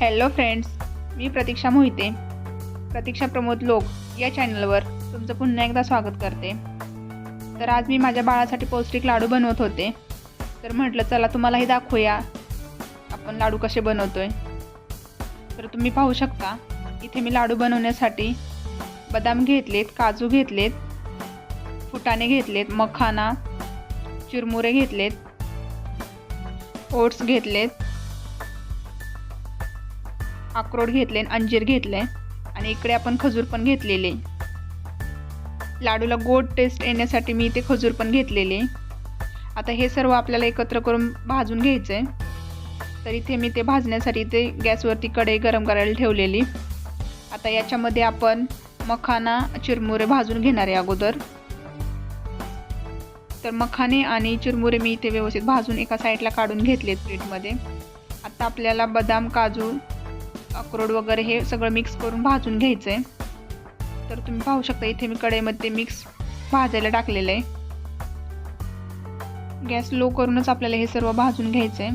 Hello friends मी प्रतीक्षा मोहिते. प्रतीक्षा प्रमोद लोक या चॅनलवर तुमचं पुन्हा एकदा स्वागत करते. तर आज मी माझ्या बाळासाठी पौष्टिक लाडू बनवत होते. तर म्हटलं चला तुम्हालाही दाखवूया आपण लाडू कसे बनवतो आहे तर तुम्ही पाहू शकता इथे मी लाडू बनवण्यासाठी बदाम घेतलेत काजू घेतलेत फुटाणे घेतलेत मखाना चिरमुरे घेतलेत ओट्स घेतलेत अक्रोड घेतले आणि अंजीर घेतले आणि इकडे आपण खजूर पण घेतलेले. लाडूला गोड टेस्ट येण्यासाठी मी इथे खजूर पण घेतलेले. आता हे सर्व आपल्याला एकत्र करून भाजून घ्यायचं आहे तर इथे मी ते भाजण्यासाठी ते गॅसवरती कढई गरम करायला ठेवलेली. आता याच्यामध्ये आपण मखाना चिरमुरे भाजून घेणार आहे अगोदर. तर मखाने आणि चिरमुरे मी इथे व्यवस्थित भाजून एका साईडला काढून घेतलेत प्लेटमध्ये आता आपल्याला बदाम काजू अक्रोड वगैरे हे सगळं मिक्स करून भाजून घ्यायचं आहे तर तुम्ही पाहू शकता इथे मी कढईमध्ये मिक्स भाजायला टाकलेलं आहे. गॅस लो करूनच आपल्याला हे सर्व भाजून घ्यायचं आहे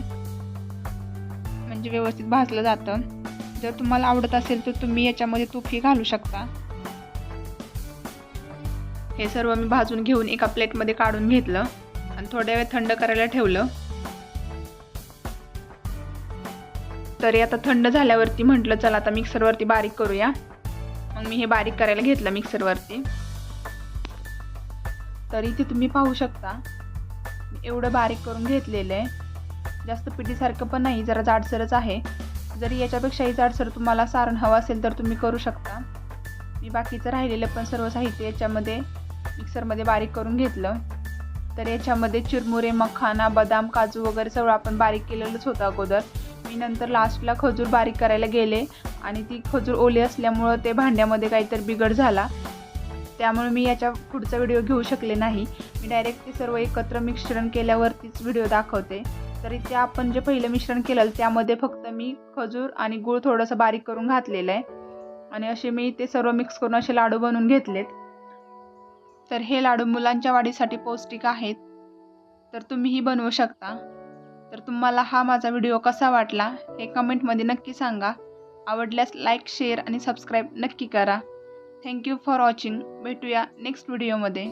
म्हणजे व्यवस्थित भाजलं जातं. जर तुम्हाला आवडत असेल तर तुम्ही याच्यामध्ये तुपही घालू शकता. हे सर्व मी भाजून घेऊन एका प्लेटमध्ये काढून घेतलं. आणि थोड्या वेळ थंड करायला ठेवलं. तरी आता थंड झाल्यावरती म्हटलं चला आता मिक्सरवरती बारीक करूया. मग मी हे बारीक करायला घेतलं मिक्सरवरती. तर इथे तुम्ही पाहू शकता एवढं बारीक करून घेतलेलं आहे. जास्त पिठीसारखं पण नाही जरा जाडसरच आहे. जरी याच्यापेक्षाही जाडसर तुम्हाला सारण हवं असेल तर तुम्ही करू शकता. मी बाकीचं राहिलेलं पण सर्व साहित्य याच्यामध्ये मिक्सरमध्ये बारीक करून घेतलं. तर याच्यामध्ये चिरमुरे मखाना बदाम काजू वगैरे सगळं आपण बारीक केलेलंच होतं अगोदर. मी नंतर लास्टला खजूर बारीक करायला गेले आणि ती खजूर ओली असल्यामुळं ते भांड्यामध्ये काहीतरी बिघड झाला. त्यामुळे मी याच्या पुढचा व्हिडिओ घेऊ शकले नाही. मी डायरेक्ट ते सर्व एकत्र मिश्रण केल्यावरतीच व्हिडिओ दाखवते. तरी ते आपण जे पहिलं मिश्रण केलं त्यामध्ये फक्त मी खजूर आणि गूळ थोडंसं बारीक करून घातलेलं आहे. आणि असे मी ते सर्व मिक्स करून असे लाडू बनवून घेतलेत. तर हे लाडू मुलांच्या वाढीसाठी पौष्टिक आहेत. तर तुम्हीही बनवू शकता. तर तुम्हाला हा माझा व्हिडिओ कसा वाटला हे कमेंटमध्ये नक्की सांगा. आवडल्यास लाईक शेअर आणि सबस्क्राईब नक्की करा. थँक्यू फॉर वॉचिंग भेटूया नेक्स्ट व्हिडिओमध्ये